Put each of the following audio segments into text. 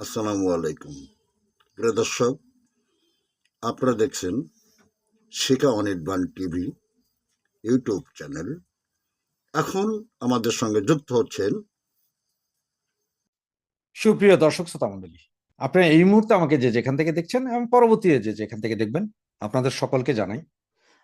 আসসালামু আলাইকুম। প্রিয় দর্শক, আপনারা দেখছেন Shikha Anirban TV YouTube channel. এখন আমাদের সঙ্গে যুক্ত হচ্ছেন সুপ্রিয় দর্শক শ্রোতা মন্ডলী আপনারা এই মুহূর্তে আমাকে যে যেখান থেকে দেখছেন এবং পরবর্তীতে যে যেখান থেকে দেখবেন, আপনাদের সকলকে জানাই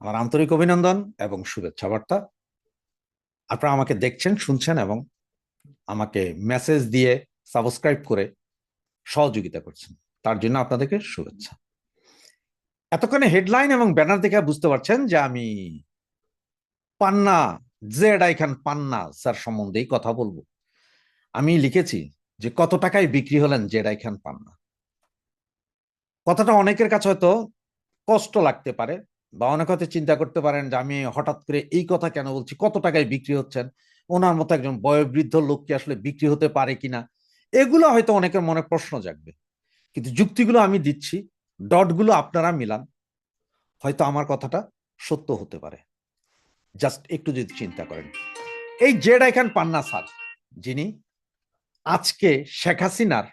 আমার আন্তরিক অভিনন্দন এবং শুভেচ্ছা বার্তা। আপনারা আমাকে দেখছেন, শুনছেন এবং আমাকে মেসেজ দিয়ে সাবস্ক্রাইব করে সহযোগিতা করছেন। তার জন্য আপনাদেরকে শুভেচ্ছা। এতক্ষণে হেডলাইন এবং ব্যানার দেখে বুঝতে পারছেন যে আমি Panna, Z I Khan Panna sir সম্বন্ধেই কথা বলব। আমি লিখেছি যে কত টাকায় বিক্রি হলেন জেডাই খান পান্না? কথাটা অনেকের কাছে হয়তো কষ্ট লাগতে পারে বা অনেক হয়তো চিন্তা করতে পারেন যে আমি হঠাৎ করে এই কথা কেন বলছি? কত টাকায় বিক্রি হচ্ছেন? ওনার মতো একজন বয়োবৃদ্ধ লোক কি আসলে বিক্রি হতে পারে কিনা? এগুলো হয়তো অনেকের মনে প্রশ্ন জাগবে। কিন্তু যুক্তিগুলো আমি দিচ্ছি, ডটগুলো আপনারা মিলান। হয়তো আমার কথাটা সত্য হতে পারে। জাস্ট একটু যদি চিন্তা করেন। এই জেডাই খান পান্না স্যার, যিনি আজকে শেখ হাসিনার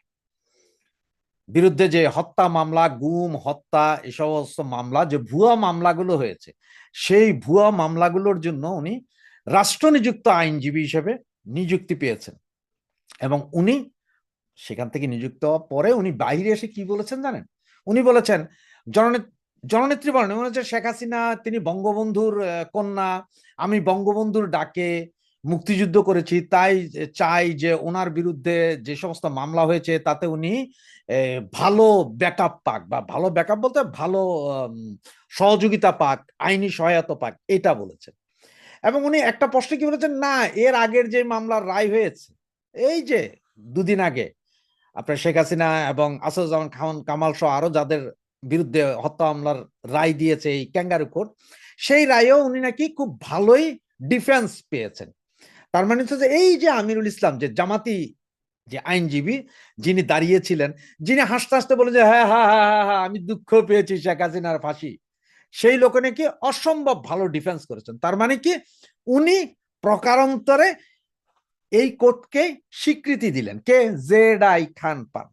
বিরুদ্ধে যে হত্যা মামলা, গুম, হত্যা এই সমস্ত মামলা, যে ভুয়া মামলাগুলো হয়েছে, সেই ভুয়া মামলাগুলোর জন্য উনি রাষ্ট্র নিযুক্ত আইনজীবী হিসেবে নিযুক্তি পেয়েছেন। এবং উনি সেখান থেকে নিযুক্ত হওয়ার পরে উনি বাইরে এসে কি বলেছেন জানেন? উনি বলেছেন জননেত্রী জননেত্রী বলেন, উনি হচ্ছে শেখ হাসিনা, তিনি বঙ্গবন্ধুর কন্যা, আমি বঙ্গবন্ধুর ডাকে মুক্তিযুদ্ধ করেছি, তাই চাই যে ওনার বিরুদ্ধে যে সমস্ত মামলা হয়েছে, তাতে উনি ভালো ব্যাকআপ পাক বা ভালো ব্যাকআপ বলতে ভালো সহযোগিতা পাক, আইনি সহায়তা পাক, এটা বলেছেন। এবং উনি একটা প্রশ্নে কি বলেছেন, না, এর আগের যে মামলার রায় হয়েছে, এই যে দুদিন আগে আপনার শেখ হাসিনা এবং আসাদুজ্জামান খান কামাল সহ আরও যাদের বিরুদ্ধে হত্যা মামলার রায় দিয়েছে এই ক্যাঙ্গারু কোর্ট সেই রায়েও উনি নাকি খুব ভালোই ডিফেন্স পেয়েছেন। তার মানে হচ্ছে যে এই যে আমিরুল ইসলাম, যে জামাতি, যে আইনজীবী, যিনি দাঁড়িয়েছিলেন, যিনি হাসতে হাসতে বলে যে হ্যাঁ হ্যাঁ হ্যাঁ হ্যাঁ হ্যাঁ আমি দুঃখ পেয়েছি শেখ হাসিনার ফাঁসি। সেই লোকে নাকি অসম্ভব ভালো ডিফেন্স করেছেন। তার মানে কি উনি প্রকারান্তরে এই কোর্টকে স্বীকৃতি দিলেন। কে? জেড আই খান পান।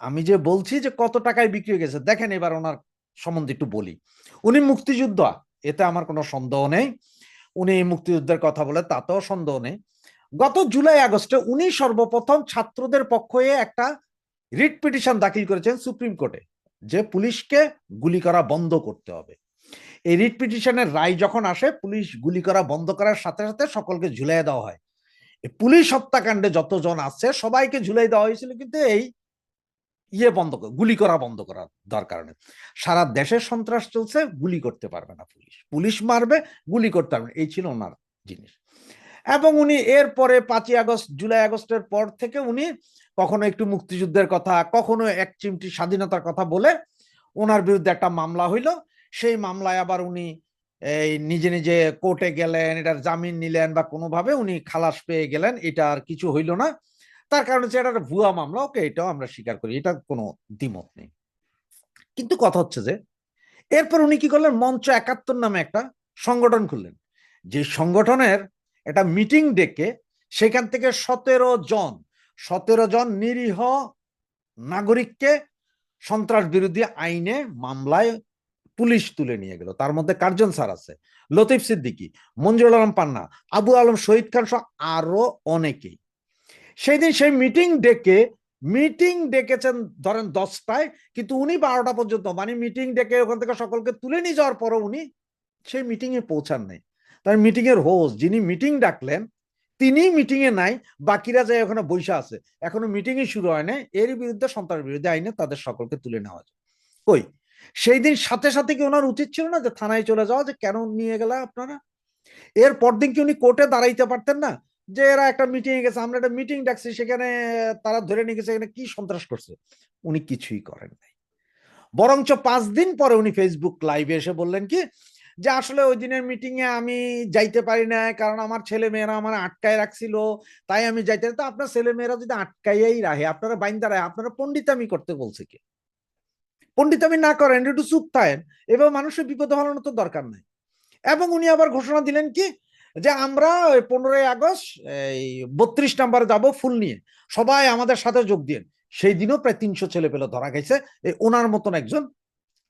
আমি যে বলছি যে কত টাকায় বিক্রি হয়ে গেছে, দেখেন এবার ওনার সম্বন্ধে একটু বলি। উনি মুক্তিযুদ্ধ, এতে আমার কোনো সন্দেহ নেই। উনি মুক্তিযুদ্ধের কথা বলে তাতেও সন্দেহ নেই। গত জুলাই, আগস্টে উনি সর্বপ্রথম ছাত্রদের পক্ষ হয়ে একটা রিট পিটিশন দাখিল করেছেন সুপ্রিম কোর্টে, যে পুলিশকে গুলি করা বন্ধ করতে হবে। এই রিট পিটিশনের রায় যখন আসে, পুলিশ গুলি করা বন্ধ করার সাথে সাথে সকলকে ঝুলাই দেওয়া হয়। পুলিশ হত্যাকাণ্ডে যতজন আছে, সবাইকে ঝুলাই দেওয়া হয়েছিল কিন্তু এই ইয়ে বন্ধ গুলি করা বন্ধ করা দরকার নেই সারা দেশের সন্ত্রাস চলছে, গুলি করতে পারবে না পুলিশ। পুলিশ মারবে, গুলি করতে পারবে। এই ছিল ওনার জিনিস। এবং উনি এরপরে পাঁচই আগস্ট, জুলাই আগস্টের পর থেকে উনি কখনো একটু মুক্তিযুদ্ধের কথা, কখনো এক চিমটি স্বাধীনতার কথা বলে ওনার বিরুদ্ধে একটা মামলা হইল। সেই মামলায় আবার উনি এই নিজে নিজে কোর্টে গেলেন, এটার জামিন নিলেন বা কোনোভাবে উনি খালাস পেয়ে গেলেন, এটা আর কিছু হইল না। তার কারণ হচ্ছে এটা ভুয়া মামলা, ওকে এটাও আমরা স্বীকার করি এটা কোনো দ্বিমত নেই। কিন্তু কথা হচ্ছে যে, এরপর উনি কি করলেন? মঞ্চ একাত্তর নামে একটা সংগঠন খুললেন। যে সংগঠনের একটা মিটিং ডেকে সেখান থেকে সতেরো জন সতেরো জন নিরীহ নাগরিককে সন্ত্রাস বিরোধী আইনে মামলায় পুলিশ তুলে নিয়ে গেল। তার মধ্যে কার্জন স্যার আছে, লতিফ সিদ্দিকী, মঞ্জুরুল আলম পান্না, আবু আলম, শহীদ খান সহ আরও অনেকেই। সেই দিন সেই মিটিং ডেকে মিটিং ডেকেছেন ধরেন দশটায়, কিন্তু উনি বারোটা পর্যন্ত মানে মিটিং ডেকে ওখান থেকে সকলকে তুলে নিয়ে যাওয়ার পরও উনি সেই মিটিং এ পৌঁছান নাই। তার মিটিং এর হোস্ট যিনি মিটিং ডাকলেন, তিনি মিটিং এ নাই, বাকিরা যায় ওখানে বৈশা আছে, এখনও মিটিং শুরু হয় নাই এর বিরুদ্ধে সন্ত্রাস বিরোধী আইনে তাদের সকলকে তুলে নেওয়া যায়। কই? সেই দিন সাথে সাথে কি ওনার উচিত ছিল না যে থানায় চলে যাওয়া, যে কেন নিয়ে গেলে আপনারা? এর পরদিন কি উনি কোর্টে দাঁড়াইতে পারতেন না? যে এরা একটা মিটিং গেছে, আমরা একটা মিটিং ডাকছি, সেখানে তারা ধরে নিয়ে গেছে, এখানে কি সন্ত্রাস করছে? উনি কিছুই করেন নাই। বরঞ্চ পাঁচ দিন পরে উনি ফেসবুক লাইভে এসে বললেন কি, যে আসলে ওই দিনের মিটিং এ আমি যাইতে পারি না, কারণ আমার ছেলে মেয়েরা আমার আটকায় রাখছিল, তাই আমি যাইতে তো আপনার ছেলে মেয়েরা যদি আটকাইয়াই রাখে, আপনারা বাইন্দা রাখে, আপনারা পন্ডিতামি করতে বলছে কি? পন্ডিতামি না করেন, একটু চুপ থাকেন। এবার মানুষের বিপদে ফেলানোর তো দরকার নাই। এবং উনি আবার ঘোষণা দিলেন কি? যে আমরা ওই পনেরোই আগস্ট, এই বত্রিশ নাম্বারে যাব ফুল নিয়ে। সবাই আমাদের সাথে যোগ দিয়ে সেই দিনও প্রায় তিনশো ছেলে পেলে ধরা গেছে। এই ওনার মতন একজন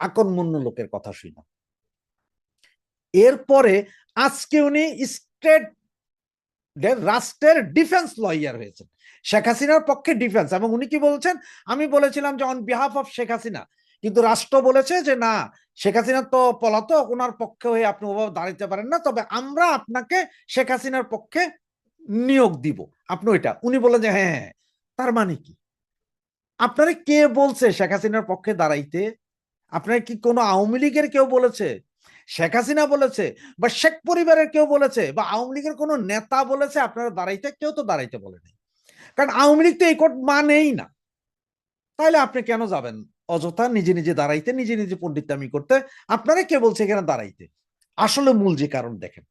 আকন্মন্য লোকের কথা শুনে এরপরে আজকে উনি স্টেট রাষ্ট্রের ডিফেন্স লয়ার হয়েছেন। শেখ হাসিনার পক্ষে ডিফেন্স। এবং উনি কি বলছেন? আমি বলেছিলাম যে on behalf of Sheikh Hasina কিন্তু রাষ্ট্র বলেছে যে, না, শেখ হাসিনা তো পলাতক ওনার পক্ষে হয়ে আপনি ওভাবে দাঁড়াইতে পারেন না। তবে আমরা আপনাকে শেখ হাসিনার পক্ষে নিয়োগ দিব। আপনি ওইটা। উনি বলেন যে হ্যাঁ হ্যাঁ তার মানে কি? আপনারে কে বলছে শেখ হাসিনার পক্ষে দাঁড়াইতে? আপনার কি কোনো আওয়ামী লীগের কেউ বলেছে? শেখ হাসিনা বলেছে বা শেখ পরিবারের কেউ বলেছে বা আওয়ামী লীগের কোনো নেতা বলেছে আপনারা দাঁড়াইতে? কেউ তো দাঁড়াইতে বলেনি কারণ আওয়ামী লীগ তো এই কোর্ট মানেই না। তাহলে আপনি কেন যাবেন? অযথা নিজে নিজে দাঁড়াইতে, নিজে নিজে পণ্ডিতামি করতে, আপনারা কে বলছে এখানে দাঁড়াইতে? আসলে মূল যে কারণ দেখেন।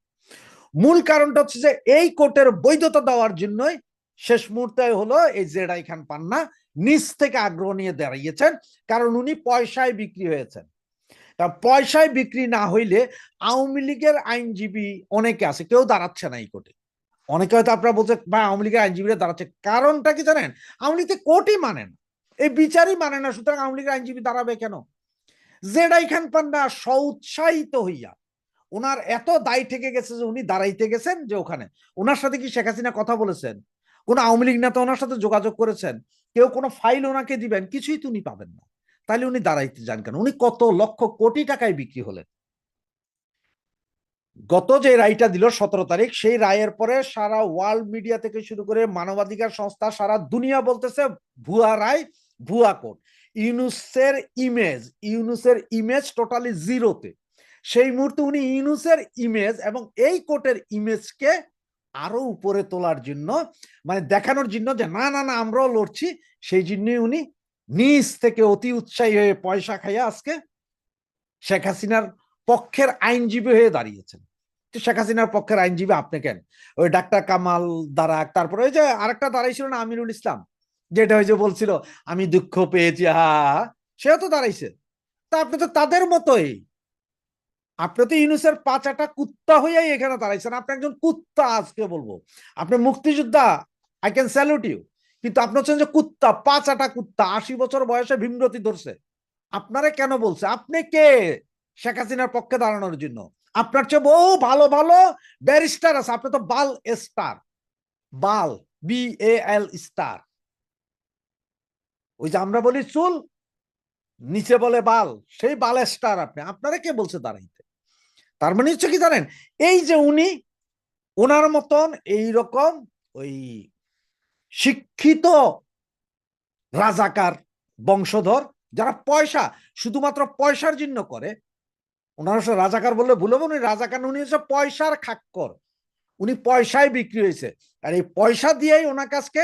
মূল কারণটা হচ্ছে যে এই কোর্টের বৈধতা দেওয়ার জন্যই শেষ মুহূর্তে হলো এই জেডাই খান পান্না নিজ থেকে আগ্রহ নিয়ে দাঁড়িয়েছেন, কারণ উনি পয়সায় বিক্রি হয়েছেন। পয়সায় বিক্রি না হইলে আওয়ামী লীগের আইনজীবী অনেকে আছে, কেউ দাঁড়াচ্ছে না এই কোর্টে। অনেকে হয়তো আপনারা বলছে ভাই, আওয়ামী লীগের আইনজীবীরা দাঁড়াচ্ছে। কারণটা কি জানেন? আওয়ামী লীগ কোর্টই মানে না। এই বিচারই মানে না, সুতরাং আওয়ামী লীগের আইনজীবী দাঁড়াবে কেন? জেডাই খান পান্না সউৎসাহিত হইয়া, ওনার এত দায় থেকে গেছে যে উনি দাঁড়াইতে গেছেন যে ওখানে। ওনার সাথে কি শেখ হাসিনা কথা বলেছেন? কোন আওয়ামী লীগ নেতা ওনার সাথে যোগাযোগ করেছেন? কেউ কোনো ফাইল ওনাকে দিবেন? কিছুই তো উনি পাবেন না। তাহলে উনি দাঁড়াইতে যান কেন? উনি কত লক্ষ কোটি টাকায় বিক্রি হলেন। গত যে রায়টা দিল সতেরো তারিখ, সেই রায়ের পরে সারা ওয়ার্ল্ড মিডিয়া থেকে শুরু করে মানবাধিকার সংস্থা সারা দুনিয়া বলতেছে, ভুয়া রায় ভুয়া কোর্ট ইউনুসের ইমেজ ইউনুসের ইমেজ টোটালি জিরোতে সেই মুহূর্তে উনি ইউনুসের ইমেজ এবং এই কোর্টের ইমেজকে আরও উপরে তোলার জন্য মানে দেখানোর জন্য যে না না না, আমরাও লড়ছি, সেই জন্যই উনি নিজ থেকে অতি উৎসাহী হয়ে পয়সা খাইয়া আজকে শেখ হাসিনার পক্ষের আইনজীবী হয়ে দাঁড়িয়েছেন। শেখ হাসিনার পক্ষের আইনজীবী আপনি কেন? ওই ডাক্তার কামাল দারাক তারপরে ওই যে আরেকটা দাঁড়াইছিল না আমিরুল ইসলাম। যেটা যে বলছিল, আমি দুঃখ পেয়েছি হা সেও তো দাঁড়াইছে। তা আপনি তো তাদের মতোই। আপনি তো ইউনুসের পাঁচাটা কুত্তা হইয়াই এখানে দাঁড়াইছেন। আপনি একজন কুত্তা আজকে বলব। আপনি মুক্তিযোদ্ধা আই ক্যান স্যালুট ইউ কিন্তু আপনি হচ্ছেন যে কুত্তা, পাঁচাটা কুত্তা, আশি বছর বয়সে ভীমরতি ধরছে। আপনারা কেন বলছে? আপনি কে? শেখ হাসিনার পক্ষে দাঁড়ানোর জন্য। আপনার চেয়ে বহু ভালো ভালো ব্যারিস্টার আছে। আপনি তো বাল স্টার। বাল বি এ এল স্টার ওই যে আমরা বলি চুল, নিচে বলে বাল, সেই বাল স্টার আপনি। আপনারা কে বলছে দাঁড়াইতে? তার মানে হচ্ছে কি জানেন? এই যে উনি, ওনার মতন এই রকম ওই শিক্ষিত রাজাকার বংশধর, যারা পয়সা, শুধুমাত্র পয়সার জন্য করে, ওনার রাজাকার বললে ভুল হবে, উনি রাজাকার উনি হচ্ছে পয়সার খাক্কর। উনি পয়সায় বিক্রি হয়েছে। আর এই পয়সা দিয়েই ওনার কাছকে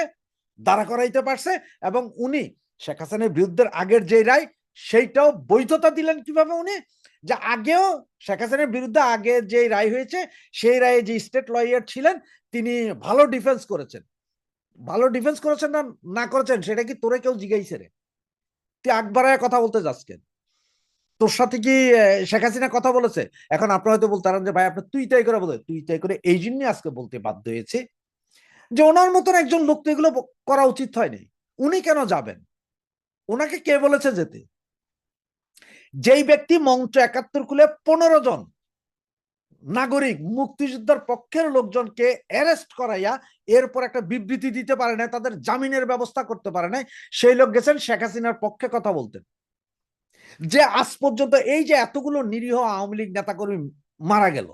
দাঁড়া করাইতে পারছে এবং উনি শেখ হাসিনের বিরুদ্ধে আগের যে রায়, সেইটাও বৈধতা দিলেন কীভাবে উনি? যে আগেও শেখ হাসিনের বিরুদ্ধে আগে যে রায় হয়েছে, সেই রায়ে যে স্টেট লয়ার ছিলেন, তিনি ভালো ডিফেন্স করেছেন। ভালো ডিফেন্স করেছেন না না করেছেন, সেটা কি তোরে কেউ জিগাইছে রে? তুই আকবরায় কথা বলতে যাচ্ছেন তোর সাথে কি শেখ হাসিনা কথা বলেছে? এখন আপনারা হয়তো বলতে পারেন যে, ভাই, আপনি তুই তাই করে বলে তুই তাই করে এই জন্যই আজকে বলতে বাধ্য হয়েছে। যে ওনার মতন একজন লোক তো এগুলো করা উচিত হয়নি। উনি কেন যাবেন? ওনাকে কে বলেছে যেতে? যেই ব্যক্তি মঞ্চ একাত্তর খুলে পনেরো জন নাগরিক মুক্তিযোদ্ধার পক্ষের লোকজনকে অ্যারেস্ট করাইয়া এরপর একটা বিবৃতি দিতে পারে না তাদের জামিনের ব্যবস্থা করতে পারে না সেই লোক গেছেন শেখ হাসিনার পক্ষে কথা বলতেন। যে আজ পর্যন্ত এই যে এতগুলো নিরীহ আওয়ামী লীগ নেতাকর্মী মারা গেল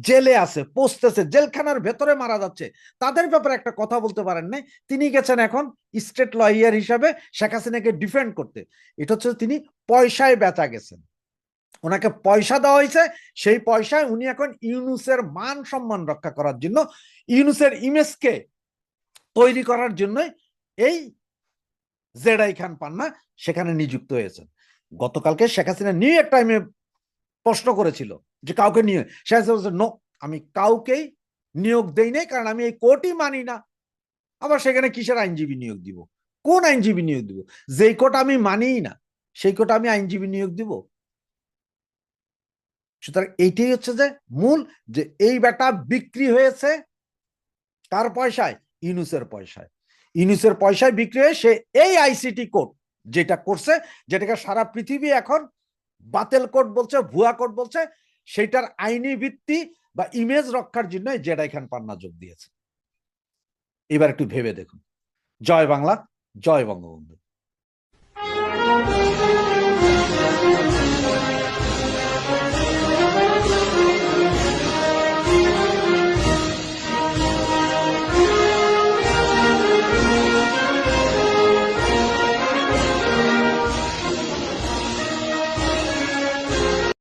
জেলে আছে পোস্টেছে জেলখানার ভেতরে মারা যাচ্ছে। তাদের ব্যাপারে একটা কথা বলতে পারেন নাই। তিনি গেছেন এখন স্টেট লয়ার হিসাবে শেখ হাসিনাকে ডিফেন্ড করতে। এটা হচ্ছে তিনি পয়সায় বেচা গেছেন। ওনাকে পয়সা দেওয়া হয়েছে। সেই পয়সায় উনি এখন ইউনুসের মান সম্মান রক্ষা করার জন্য, ইউনুসের ইমেজকে তৈরি করার জন্য এই জেডাই খান পান্না সেখানে নিযুক্ত হয়েছেন। গতকালকে শেখ হাসিনা নিউ এক টাইমে প্রশ্ন করেছিল যে কাউকে নিয়ে বলছে, "No, আমি কাউকেই নিয়োগ দেই নাই কারণ আমি এই কোর্টই মানি না। আবার সেখানে কিসের আইনজীবী নিয়োগ দিব? কোন আইনজীবী নিয়োগ দিব? যেই কোর্ট আমি মানিই না সেই কোর্ট আমি আইনজীবী নিয়োগ দিব? সুতরাং এইটাই হচ্ছে যে মূল যে এই বেটা বিক্রি হয়েছে কার পয়সায় ইনুসের পয়সায়। ইনুসের পয়সায় বিক্রি হয়ে সে এই আইসিটি কোড যেটা করছে যেটাকে সারা পৃথিবী এখন বাতেল কোড বলছে ভুয়া কোড বলছে সেটার আইনি ভিত্তি বা ইমেজ রক্ষার জন্য জেডাই খান পান্না যোগ দিয়েছে। এবার একটু ভেবে দেখুন। জয় বাংলা, জয় বঙ্গবন্ধু।